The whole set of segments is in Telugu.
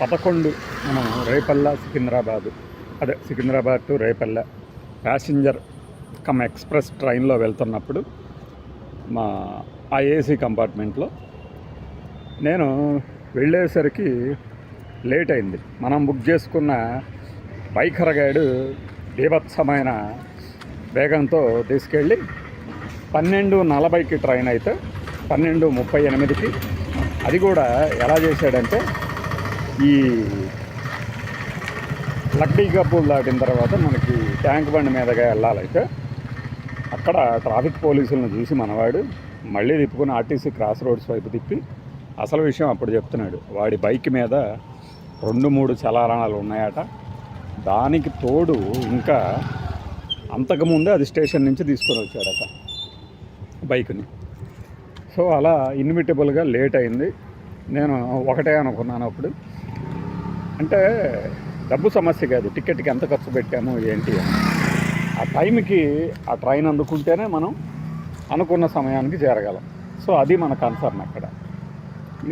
పదకొండు. మనం రేపల్ల సికింద్రాబాద్. అదే Secunderabad to Repalle. Passenger cum express ట్రైన్లో వెళ్తున్నప్పుడు మా ఆ ఏసీ కంపార్ట్మెంట్లో నేను వెళ్ళేసరికి లేట్ అయింది. మనం బుక్ చేసుకున్న బైకర్ గైడు బీభత్సమైన వేగంతో తీసుకెళ్ళి పన్నెండు నలభైకి ట్రైన్ అయితే పన్నెండు ముప్పై ఎనిమిదికి. అది కూడా ఎలా చేశాడంటే ఈ లక్డీ కప్పులు దాటిన తర్వాత మనకి ట్యాంక్ బండి మీదగా వెళ్ళాలైతే అక్కడ ట్రాఫిక్ పోలీసులను చూసి మనవాడు మళ్ళీ తిప్పుకుని ఆర్టీసీ క్రాస్ రోడ్స్ వైపు తిప్పి అసలు విషయం అప్పుడు చెప్తున్నాడు. వాడి బైక్ మీద రెండు మూడు చలారణాలు ఉన్నాయట. దానికి తోడు ఇంకా అంతకుముందే అది స్టేషన్ నుంచి తీసుకొని వచ్చాడట బైక్ని. సో అలా ఇన్విటబుల్గా లేట్ అయింది. నేను ఒకటే అనుకున్నాను అప్పుడు. అంటే డబ్బు సమస్య కాదు. టికెట్కి ఎంత ఖర్చు పెట్టాము ఏంటి ఆ టైంకి ఆ ట్రైన్ అందుకుంటేనే మనం అనుకున్న సమయానికి చేరగలం. సో అది మన కన్సర్న్ అక్కడ.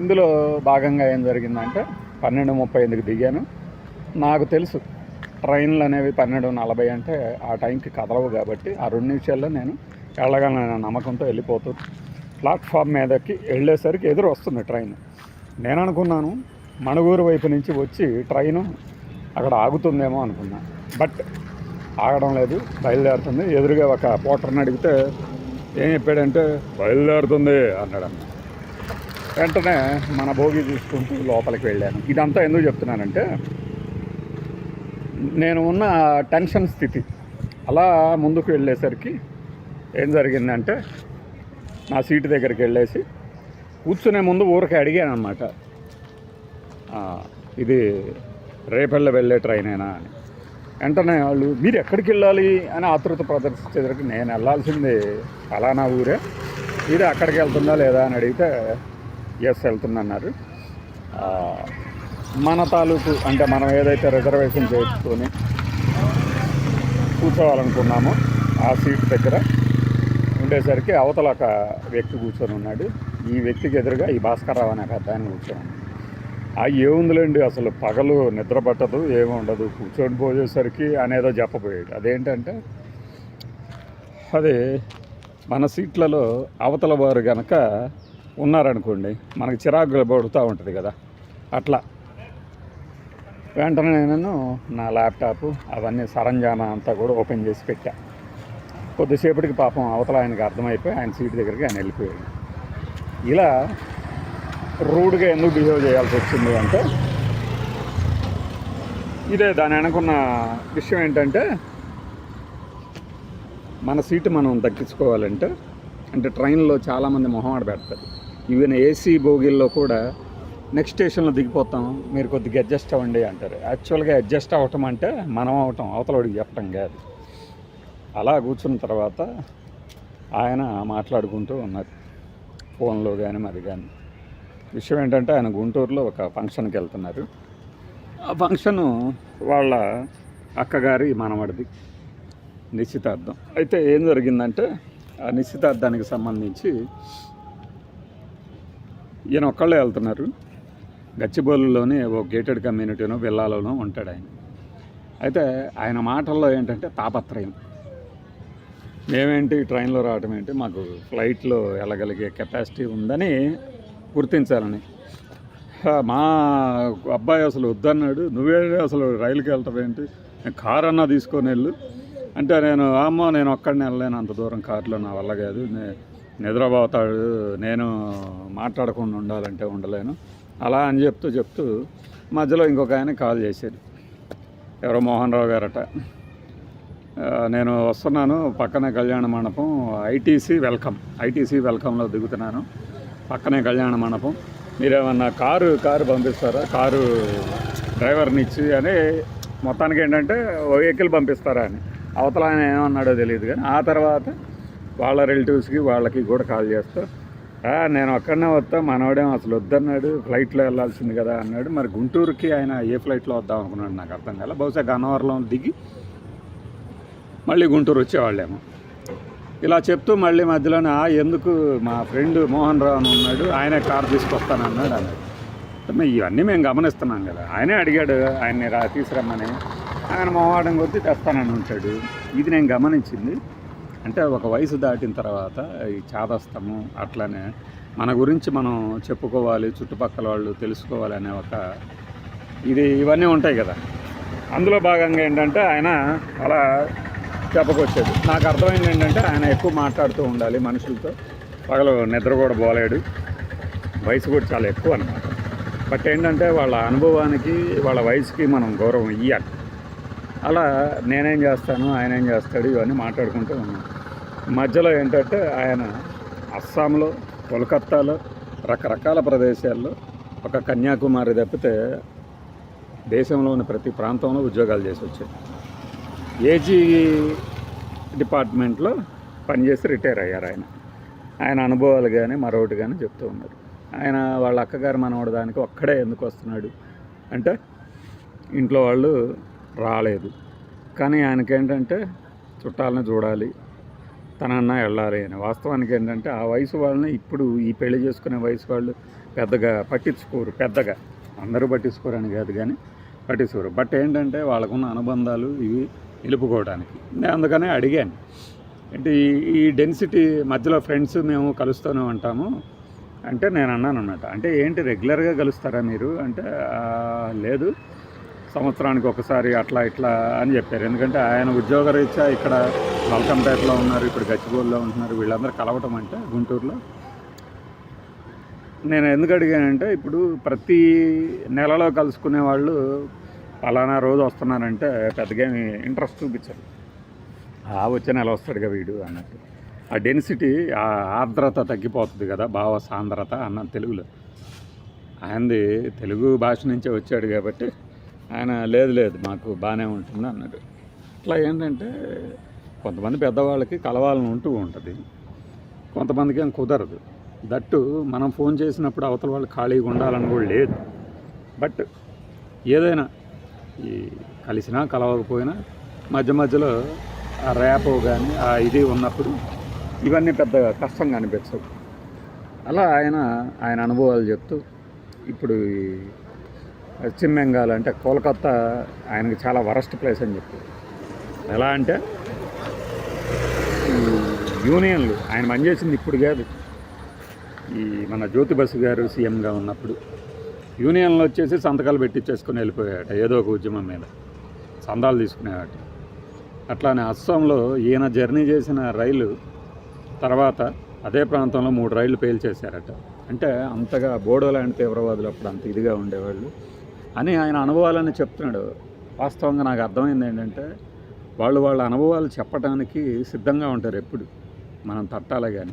ఇందులో భాగంగా ఏం జరిగిందంటే పన్నెండు ముప్పై ఎనిమిదికి దిగాను. నాకు తెలుసు ట్రైన్లు అనేవి పన్నెండు నలభై అంటే ఆ టైంకి కదలవు కాబట్టి ఆ రెండు నిమిషాల్లో నేను వెళ్ళగలన నమ్మకంతో వెళ్ళిపోతూ ప్లాట్ఫామ్ మీదకి వెళ్ళేసరికి ఎదురు వస్తుంది ట్రైన్. నేను అనుకున్నాను మణుగూరు వైపు నుంచి వచ్చి ట్రైను అక్కడ ఆగుతుందేమో అనుకున్నా. బట్ ఆగడం లేదు బయలుదేరుతుంది. ఎదురుగా ఒక పోటర్ని అడిగితే ఏం చెప్పాడంటే బయలుదేరుతుంది అన్నాడు. వెంటనే మన భోగి చూసుకుంటూ లోపలికి వెళ్ళాను. ఇదంతా ఎందుకు చెప్తున్నానంటే నేను ఉన్న టెన్షన్ స్థితి. అలా ముందుకు వెళ్ళేసరికి ఏం జరిగిందంటే నా సీటు దగ్గరికి వెళ్ళేసి కూర్చునే ముందు ఊరికి అడిగాను అనమాట ఇది రేపల్ల వెళ్ళే ట్రైనేనా అని. వెంటనే వాళ్ళు మీరు ఎక్కడికి వెళ్ళాలి? అని ఆతృత ప్రదర్శించేసరికి నేను వెళ్ళాల్సింది ఫలానా ఊరే. ఇది అక్కడికి వెళ్తుందా లేదా అని అడిగితే ఎస్ వెళ్తుందన్నారు. మన తాలూకు అంటే మనం ఏదైతే రిజర్వేషన్ చేసుకొని కూర్చోవాలనుకున్నామో ఆ సీట్ దగ్గర ఉండేసరికి అవతల ఒక వ్యక్తి కూర్చొని ఉన్నాడు. ఈ వ్యక్తికి ఎదురుగా ఈ భాస్కర్రావు అనే పెద్ద ఆయన కూర్చొని ఆ ఏముందిలేండి అసలు పగలు నిద్ర పట్టదు ఏమి ఉండదు. కూర్చొని పోయేసరికి అనేదో చెప్పబోయాడు అదేంటంటే అదే మన సీట్లలో అవతల వారు కనుక ఉన్నారనుకోండి మనకి చిరాకు పడుతూ ఉంటుంది కదా. అట్లా. వెంటనే నేను నా ల్యాప్టాప్ అవన్నీ సరంజామా అంతా కూడా ఓపెన్ చేసి పెట్టా. కొద్దిసేపటికి పాపం అవతల ఆయనకి అర్థమైపోయి ఆయన సీట్ దగ్గరికి ఆయన వెళ్ళిపోయాడు. ఇలా రూడ్గా ఎందుకు బిహేవ్ చేయాల్సి వచ్చింది అంటే ఇదే దాని వెనకున్న విషయం ఏంటంటే మన సీటు మనం దక్కించుకోవాలంటే అంటే ట్రైన్లో చాలామంది మొహం ఆడ పెడతారు. ఈవెన్ ఏసీ బోగిల్లో కూడా నెక్స్ట్ స్టేషన్లో దిగిపోతాం మీరు కొద్దిగా అడ్జస్ట్ అవ్వండి అంటారు. యాక్చువల్గా అడ్జస్ట్ అవ్వటం అంటే మనం అవటం అవతలవాడికి చెప్పటం కాదు. అలా కూర్చున్న తర్వాత ఆయన మాట్లాడుకుంటూ ఉన్నారు. ఫోన్లో కానీ మరి కానీ విషయం ఏంటంటే ఆయన గుంటూరులో ఒక ఫంక్షన్కి వెళ్తున్నారు. ఆ ఫంక్షను వాళ్ళ అక్కగారి మనవడిది నిశ్చితార్థం. అయితే ఏం జరిగిందంటే ఆ నిశ్చితార్థానికి సంబంధించి ఈయన ఒక్కళ్ళే వెళ్తున్నారు. గచ్చిబౌలిలోని ఓ గేటెడ్ కమ్యూనిటీనో విల్లాలోనో ఉంటాడు ఆయన. అయితే ఆయన మాటల్లో ఏంటంటే తాపత్రయం. మేమేంటి ట్రైన్లో రావటం ఏంటి మాకు ఫ్లైట్లో వెళ్ళగలిగే కెపాసిటీ ఉందని గుర్తించాలని. మా అబ్బాయి అసలు వద్దన్నాడు. నువ్వే అసలు రైలుకి వెళ్తావేంటి కార్ అన్నా తీసుకొని వెళ్ళు. అంటే నేను అమ్మ నేను ఒక్కడిని వెళ్ళలేను. అంత దూరం కారులో నా వల్ల కాదు. నిద్రపోతాడు. నేను మాట్లాడకుండా ఉండాలంటే ఉండలేను. అలా అని చెప్తూ చెప్తూ మధ్యలో ఇంకొక ఆయన కాల్ చేశారు ఎవరో మోహన్ రావు గారట. నేను వస్తున్నాను. పక్కనే కళ్యాణ మండపం. ITC welcome. ఐటీసీ వెల్కమ్లో దిగుతున్నాను. పక్కనే కళ్యాణ మండపం. మీరేమన్నా కారు కారు పంపిస్తారా? కారు డ్రైవర్ని ఇచ్చి అని మొత్తానికి ఏంటంటే ఓ వెహికల్ పంపిస్తారా అని. అవతల ఆయన ఏమన్నాడో తెలియదు కానీ ఆ తర్వాత వాళ్ళ రిలేటివ్స్కి వాళ్ళకి కూడా కాల్ చేస్తా. నేను ఒక్కడనే వస్తా మనవాడేం అసలు వద్దన్నాడు ఫ్లైట్లో వెళ్ళాల్సింది కదా అన్నాడు. మరి గుంటూరుకి ఆయన ఏ ఫ్లైట్లో వద్దాం అనుకున్నాడు నాకు అర్థం కాల. బహుశా గన్నవరంలో దిగి మళ్ళీ గుంటూరు వచ్చేవాళ్ళేమో. ఇలా చెప్తూ మళ్ళీ మధ్యలోనే ఎందుకు మా ఫ్రెండ్ మోహన్ రావు అని ఉన్నాడు ఆయనే కార్ తీసుకొస్తానన్నాడు అన్నాడు. మరి ఇవన్నీ మేము గమనిస్తున్నాం కదా. ఆయనే అడిగాడు ఆయన్ని రా తీసుకురమ్మని. ఆయన మొహమాటం కొద్దీ తెస్తానని ఉంటాడు. ఇది నేను గమనించింది. అంటే ఒక వయసు దాటిన తర్వాత ఈ చాదస్తము అట్లానే మన గురించి మనం చెప్పుకోవాలి చుట్టుపక్కల వాళ్ళు తెలుసుకోవాలి అనే ఒక ఇది ఇవన్నీ ఉంటాయి కదా. అందులో భాగంగా ఏంటంటే ఆయన అలా చెప్పకొచ్చేది. నాకు అర్థమైంది ఏంటంటే ఆయన ఎక్కువ మాట్లాడుతూ ఉండాలి మనుషులతో. పగలు నిద్ర కూడా పోలేడు వయసు కూడా చాలా ఎక్కువ అనమాట బట్ ఏంటంటే వాళ్ళ అనుభవానికి వాళ్ళ వయసుకి మనం గౌరవం ఇవ్వాలి అలా నేనేం చేస్తాను ఆయన ఏం చేస్తాడు ఇవన్నీ మాట్లాడుకుంటూ ఉన్నాం. మధ్యలో ఏంటంటే ఆయన అస్సాంలో కోల్కత్తాలో రకరకాల ప్రదేశాల్లో ఒక కన్యాకుమారి తప్పితే దేశంలోని ప్రతి ప్రాంతంలో ఉద్యోగాలు చేసి వచ్చాడు ఏజీ డిపార్ట్మెంట్లో పనిచేసి రిటైర్ అయ్యారు ఆయన. ఆయన అనుభవాలు కానీ మరొకటి కానీ చెప్తూ ఉన్నారు. ఆయన వాళ్ళ అక్కగారు మనవడు దానికి ఒక్కడే ఎందుకు వస్తున్నాడు అంటే ఇంట్లో వాళ్ళు రాలేదు. కానీ ఆయనకి ఏంటంటే చుట్టాలని చూడాలి తనన్నా వెళ్ళాలి అని. వాస్తవానికి ఏంటంటే ఆ వయసు వాళ్ళని ఇప్పుడు ఈ పెళ్ళి చేసుకునే వయసు వాళ్ళు పెద్దగా పట్టించుకోరు పెద్దగా. అందరూ పట్టించుకోరని కాదు కానీ పట్టించుకోరు. బట్ ఏంటంటే వాళ్ళకున్న అనుబంధాలు ఇవి. నిలుపుకోవడానికి. నేను అందుకనే అడిగాను. అంటే ఈ ఈ డెన్సిటీ మధ్యలో ఫ్రెండ్స్ మేము కలుస్తూనే ఉంటాము అంటే నేను అన్నాను అనమాట అంటే ఏంటి రెగ్యులర్గా కలుస్తారా మీరు? అంటే లేదు సంవత్సరానికి ఒకసారి అట్లా ఇట్లా అని చెప్పారు. ఎందుకంటే ఆయన ఉద్యోగరీత్యా ఇక్కడ మల్కంపేటలో ఉన్నారు ఇప్పుడు గచ్చిబౌలిలో ఉంటున్నారు వీళ్ళందరూ కలవటం అంటే గుంటూరులో. నేను ఎందుకు అడిగానంటే ఇప్పుడు ప్రతి నెలలో కలుసుకునే వాళ్ళు పలానా రోజు వస్తున్నానంటే పెద్దగా ఇంట్రెస్ట్ చూపించారు. ఆ వచ్చే నెల వస్తాడుగా వీడు అన్నట్టు. ఆ డెన్సిటీ ఆ ఆర్ద్రత తగ్గిపోతుంది కదా భావ సాంద్రత అన్న తెలుగులో. ఆయనది తెలుగు భాష నుంచే వచ్చాడు కాబట్టి ఆయన లేదు లేదు మాకు బాగానే ఉంటుంది అన్నాడు. ఇట్లా ఏంటంటే కొంతమంది పెద్దవాళ్ళకి కలవాలని ఉంటూ ఉంటుంది. కొంతమందికి ఏం కుదరదు. దట్టు మనం ఫోన్ చేసినప్పుడు అవతల వాళ్ళు ఖాళీగా ఉండాలని కూడా లేదు. బట్ ఏదైనా ఈ కలిసినా కలవకపోయినా మధ్య మధ్యలో ఆ ర్యాప్ కానీ ఆ ఇది ఉన్నప్పుడు ఇవన్నీ పెద్దగా కష్టంగా అనిపించవు. అలా ఆయన ఆయన అనుభవాలు చెప్తూ ఇప్పుడు ఈ పశ్చిమ బెంగాల్ అంటే కోల్కత్తా ఆయనకి చాలా వరస్ట్ ప్లేస్ అని చెప్పి. ఎలా అంటే యూనియన్లు ఆయన పనిచేసింది ఇప్పుడు కాదు. ఈ మన జ్యోతిబసు గారు సీఎంగా ఉన్నప్పుడు యూనియన్లు వచ్చేసి సంతకాలు పెట్టించేసుకుని వెళ్ళిపోయాట ఏదో ఒక ఉద్యమం మీద. సందాలు తీసుకునేవాట అట్లానే అస్సాంలో ఈయన జర్నీ చేసిన రైలు తర్వాత అదే ప్రాంతంలో మూడు రైళ్ళు పేల్చేశారట అంటే అంతగా బోడోలాంటి తీవ్రవాదులు అప్పుడు అంత ఇదిగా ఉండేవాళ్ళు. అని ఆయన అనుభవాలని చెప్తున్నాడు. వాస్తవంగా నాకు అర్థమైంది ఏంటంటే వాళ్ళు వాళ్ళ అనుభవాలు చెప్పడానికి సిద్ధంగా ఉంటారు ఎప్పుడు. మనం తట్టాలి కానీ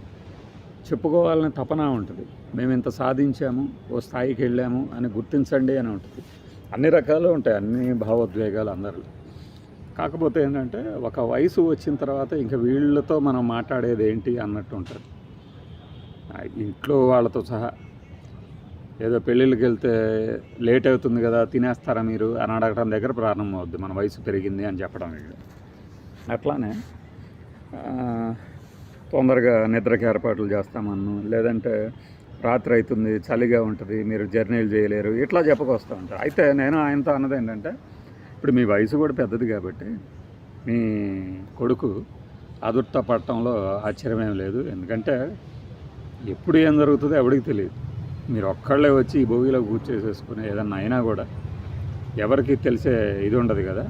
చెప్పుకోవాలని తపన ఉంటుంది. మేము ఇంత సాధించాము ఓ స్థాయికి వెళ్ళాము అని గుర్తించండి అని ఉంటుంది. అన్ని రకాలు ఉంటాయి అన్ని భావోద్వేగాలు అందరిలో. కాకపోతే ఏంటంటే ఒక వయసు వచ్చిన తర్వాత ఇంకా వీళ్ళతో మనం మాట్లాడేది ఏంటి అన్నట్టు ఉంటుంది. ఇంట్లో వాళ్ళతో సహా. ఏదో పెళ్ళిళ్ళకి వెళ్తే లేట్ అవుతుంది కదా తినేస్తారా మీరు అని అడగడం దగ్గర ప్రారంభం అవుద్ది మన వయసు పెరిగింది అని చెప్పడం వీళ్ళు. అట్లానే తొందరగా నిద్రకి ఏర్పాట్లు చేస్తామన్ను. లేదంటే రాత్రి అవుతుంది చలిగా ఉంటుంది మీరు జర్నీలు చేయలేరు ఇట్లా చెప్పుకొస్తూ ఉంటారు. అయితే నేను ఆయనతో అన్నది ఏంటంటే ఇప్పుడు మీ వయసు కూడా పెద్దది కాబట్టి మీ కొడుకు అదుర్త పట్టడంలో ఆశ్చర్యమేం లేదు. ఎందుకంటే ఎప్పుడు ఏం జరుగుతుందో ఎవడికి తెలియదు. మీరు ఒక్కళ్ళే వచ్చి ఈ భోగిలో కూర్చేసేసుకుని ఏదన్నా అయినా కూడా ఎవరికి తెలిసే ఇది ఉండదు కదా.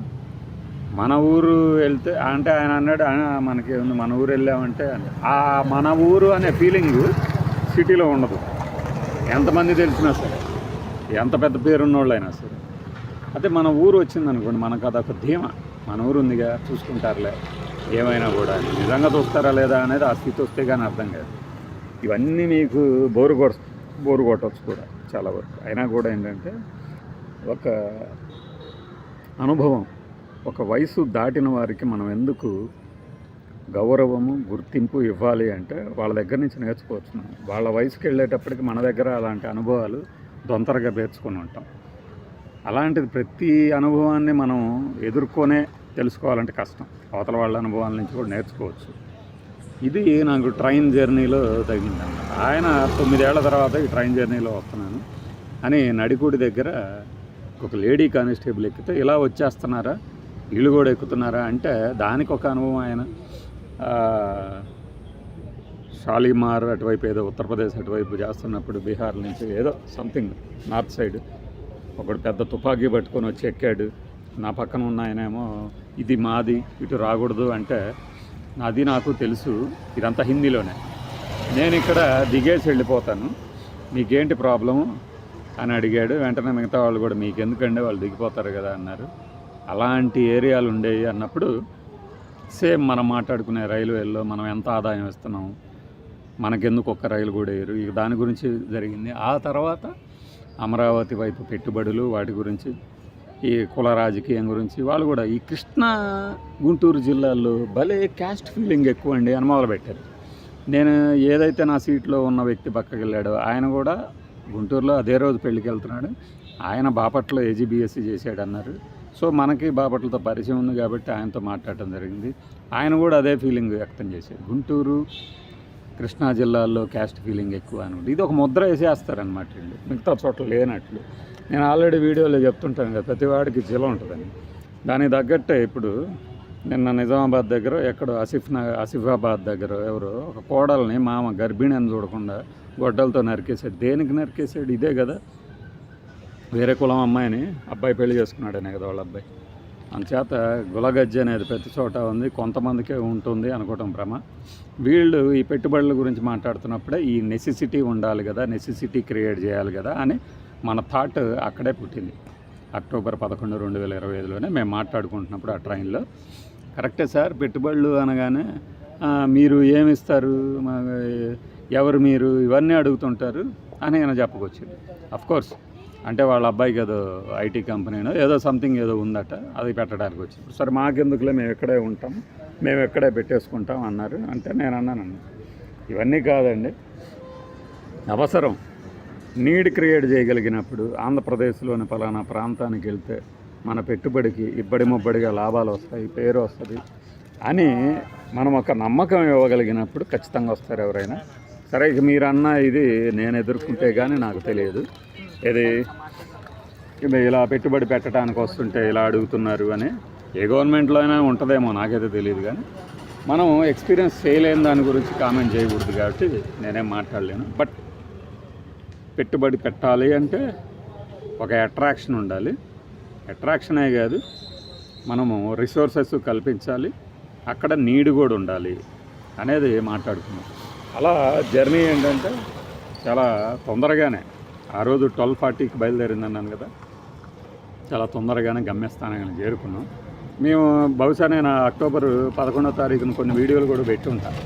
మన ఊరు వెళ్తే అంటే ఆయన అన్నాడు "ఆ, మనకి మన ఊరు వెళ్ళామంటే ఆ మన ఊరు అనే ఫీలింగ్ సిటీలో ఉండదు. ఎంతమంది తెలిసినా సరే ఎంత పెద్ద పేరున్నోళ్ళైనా సరే. అదే మన ఊరు వచ్చింది అనుకోండి మనకు అదొక ధీమా. మన ఊరు ఉందిగా చూసుకుంటారులే. ఏమైనా కూడా నిజంగా చూస్తారా లేదా అనేది ఆ స్థితి వస్తే కానీ అర్థం కాదు. ఇవన్నీ మీకు బోరు కొడ బోరు కొట్టవచ్చు కూడా చాలా వరకు. అయినా కూడా ఏంటంటే ఒక అనుభవం. ఒక వయసు దాటిన వారికి మనం ఎందుకు గౌరవము గుర్తింపు ఇవ్వాలి అంటే వాళ్ళ దగ్గర నుంచి నేర్చుకోవచ్చు వాళ్ళ వయసుకి వెళ్ళేటప్పటికి మన దగ్గర అలాంటి అనుభవాలు దొంతరగా పేర్చుకొని ఉంటాం. అలాంటిది ప్రతి అనుభవాన్ని మనం ఎదుర్కొనే తెలుసుకోవాలంటే కష్టం. అవతల వాళ్ళ అనుభవాల నుంచి కూడా నేర్చుకోవచ్చు. ఇది నాకు ట్రైన్ జర్నీలో తగిలిందన్నమాట ఆయన తొమ్మిదేళ్ళ తర్వాత ఈ ట్రైన్ జర్నీలో వస్తున్నాను అని నడికూడి దగ్గర ఒక లేడీ కానిస్టేబుల్ ఎక్కితే ఇలా వచ్చేస్తున్నారా? వీళ్ళు కూడా ఎక్కుతున్నారా అంటే దానికి ఒక అనుభవం ఆయన. షాలిమార్ అటువైపు ఏదో ఉత్తరప్రదేశ్ అటువైపు చేస్తున్నప్పుడు బీహార్ నుంచి ఏదో సంథింగ్ నార్త్ సైడ్. ఒకడు పెద్ద తుపాకీ పట్టుకొని వచ్చి ఎక్కాడు. నా పక్కన ఉన్న ఆయనేమో ఇది మాది ఇటు రాకూడదు అంటే అది నాకు తెలుసు ఇదంతా హిందీలోనే. నేను ఇక్కడ దిగేసి వెళ్ళిపోతాను. మీకేంటి ప్రాబ్లము? అని అడిగాడు. వెంటనే మిగతా వాళ్ళు కూడా మీకు ఎందుకండి వాళ్ళు దిగిపోతారు కదా అన్నారు. అలాంటి ఏరియాలు ఉండేవి అన్నప్పుడు సేమ్ మనం మాట్లాడుకునే రైల్వేల్లో మనం ఎంత ఆదాయం ఇస్తున్నాం మనకెందుకు ఒక్క రైలు కూడా వేయరు ఇక దాని గురించి జరిగింది. ఆ తర్వాత అమరావతి వైపు పెట్టుబడులు వాటి గురించి ఈ కుల రాజకీయం గురించి వాళ్ళు కూడా ఈ కృష్ణా గుంటూరు జిల్లాల్లో భలే క్యాస్ట్ ఫీలింగ్ ఎక్కువ అండి అని మొదలుపెట్టారు. నేను ఏదైతే నా సీట్లో ఉన్న వ్యక్తి పక్కకి వెళ్ళాడో ఆయన కూడా గుంటూరులో అదే రోజు పెళ్ళికి వెళ్తున్నాడు ఆయన బాపట్లో ఏజీబీఎస్సీ చేశాడు అన్నారు సో మనకి బాపట్లతో పరిచయం ఉంది కాబట్టి ఆయనతో మాట్లాడటం జరిగింది. ఆయన కూడా అదే ఫీలింగ్ వ్యక్తం చేశారు. గుంటూరు కృష్ణా జిల్లాల్లో క్యాస్ట్ ఫీలింగ్ ఎక్కువ అని ఇది ఒక ముద్ర వేసేస్తారనమాట వీళ్ళు. మిగతా చోట్ల లేనట్లు. నేను ఆల్రెడీ వీడియోలో చెప్తుంటాను కదా ప్రతి వాడికి జిల ఉంటుందని. దానికి తగ్గట్టే ఇప్పుడు నిన్న నిజామాబాద్ దగ్గర ఎక్కడో ఆసిఫ్ నగర్ ఆసిఫాబాద్ దగ్గర ఎవరో ఒక కోడల్ని మామ గర్భిణి అని చూడకుండా గొడ్డలతో నరికేశాడు. దేనికి నరికేశాడు? ఇదే కదా. వేరే కులం అమ్మాయిని అబ్బాయి పెళ్ళి చేసుకున్నాడనే కదా వాళ్ళ అబ్బాయి. అందుచేత గులగజ్జి అనేది ప్రతి చోట ఉంది కొంతమందికే ఉంటుంది అనుకోవటం భ్రమ. వీళ్ళు ఈ పెట్టుబడుల గురించి మాట్లాడుతున్నప్పుడే ఈ నెసెసిటీ ఉండాలి కదా నెసెసిటీ క్రియేట్ చేయాలి కదా అని మన థాట్ అక్కడే పుట్టింది. అక్టోబర్ పదకొండు రెండు వేల ఇరవై ఐదులోనే మేము మాట్లాడుకుంటున్నప్పుడు ఆ ట్రైన్లో కరెక్టే సార్ పెట్టుబడులు అనగానే మీరు ఏమిస్తారు? మా- ఎవరు మీరు? ఇవన్నీ అడుగుతుంటారు అని ఆయన చెప్పుకొచ్చింది అఫ్కోర్స్ అంటే వాళ్ళ అబ్బాయికి ఏదో ఐటీ కంపెనీనో ఏదో సంథింగ్ ఏదో ఉందట అది పెట్టడానికి వచ్చింది. సరే మాకెందుకులే మేము ఇక్కడే ఉంటాం మేము ఇక్కడే పెట్టేసుకుంటాం అన్నారు. అంటే నేను అన్నానండి ఇవన్నీ కాదండి. అవసరం. నీడ్ క్రియేట్ చేయగలిగినప్పుడు ఆంధ్రప్రదేశ్లోని ఫలానా ప్రాంతానికి వెళ్తే మన పెట్టుబడికి ఇబ్బడి ముబ్బడిగా లాభాలు వస్తాయి పేరు వస్తుంది అని మనం ఒక నమ్మకం ఇవ్వగలిగినప్పుడు ఖచ్చితంగా వస్తారు ఎవరైనా. సరే ఇక మీరు అన్న ఇది నేను ఎదుర్కొంటే కానీ నాకు తెలియదు. ఇది ఇది ఇలా పెట్టుబడి పెట్టడానికి వస్తుంటే ఇలా అడుగుతున్నారు అని. ఏ గవర్నమెంట్లో అయినా ఉంటుందేమో నాకైతే తెలియదు కానీ మనం ఎక్స్పీరియన్స్ చేయలేని దాని గురించి కామెంట్ చేయకూడదు కాబట్టి నేనేం మాట్లాడలేను. బట్ పెట్టుబడి పెట్టాలి అంటే ఒక అట్రాక్షన్ ఉండాలి. అట్రాక్షనే కాదు మనము రిసోర్సెస్ కల్పించాలి. అక్కడ నీడ్ కూడా ఉండాలి అనేది మాట్లాడుకున్నాం అలా జర్నీ ఏంటంటే చాలా తొందరగానే ఆ రోజు ట్వెల్వ్ ఫార్టీకి బయలుదేరింది అన్నాను కదా. చాలా తొందరగానే గమ్యస్థానాన్ని చేరుకున్నాం. మేము బహుశా నేను అక్టోబర్ పదకొండో తారీఖున కొన్ని వీడియోలు కూడా పెట్టి ఉంటాను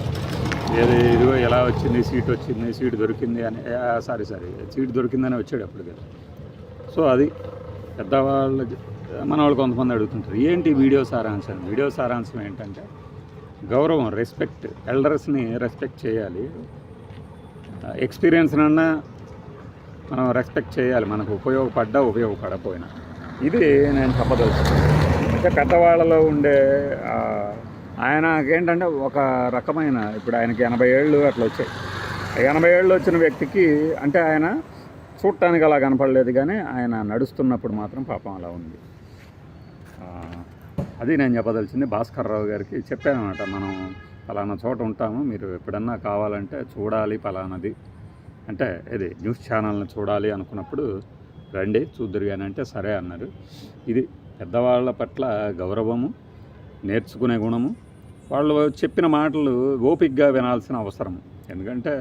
ఏది ఇదిగో ఎలా వచ్చింది సీట్ వచ్చింది సీట్ దొరికింది అని సారీ సారీ సీట్ దొరికిందని వచ్చాడు అప్పుడు కదా. సో అది పెద్దవాళ్ళు మన వాళ్ళు కొంతమంది అడుగుతుంటారు ఏంటి వీడియో సారాంశం? వీడియో సారాంశం ఏంటంటే గౌరవం రెస్పెక్ట్ ఎల్డర్స్ని రెస్పెక్ట్ చేయాలి. ఎక్స్పీరియన్స్ అన్నా మనం రెస్పెక్ట్ చేయాలి. మనకు ఉపయోగపడ్డా ఉపయోగపడకపోయినా. ఇది నేను చెప్పదలుచుకున్నాను అంటే పెద్దవాళ్ళలో ఉండే ఆయనకేంటంటే ఆయనకి ఏంటంటే ఒక రకమైన ఇప్పుడు ఆయనకి ఎనభై ఏళ్ళు అట్లా వచ్చాయి. ఎనభై ఏళ్ళు వచ్చిన వ్యక్తికి అంటే ఆయన చూడటానికి అలా కనపడలేదు కానీ ఆయన నడుస్తున్నప్పుడు మాత్రం పాపం అలా ఉంది. అది నేను చెప్పదలిచింది. భాస్కర్ రావు గారికి చెప్పాను అనమాట మనం పలానా చోట ఉంటాము. మీరు ఎప్పుడన్నా కావాలంటే చూడాలి పలానాది. అంటే ఇది న్యూస్ ఛానల్ని చూడాలి అనుకున్నప్పుడు రండి చూద్దరు కానీ అంటే సరే అన్నారు. ఇది పెద్దవాళ్ళ పట్ల గౌరవము నేర్చుకునే గుణము వాళ్ళు చెప్పిన మాటలు ఓపికగా వినాల్సిన అవసరం ఎందుకంటే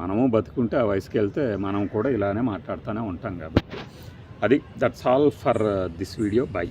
మనము బతుకుంటే ఆ వయసుకి వెళ్తే మనం కూడా ఇలానే మాట్లాడుతూనే ఉంటాం కాబట్టి. అది that's all for this video bye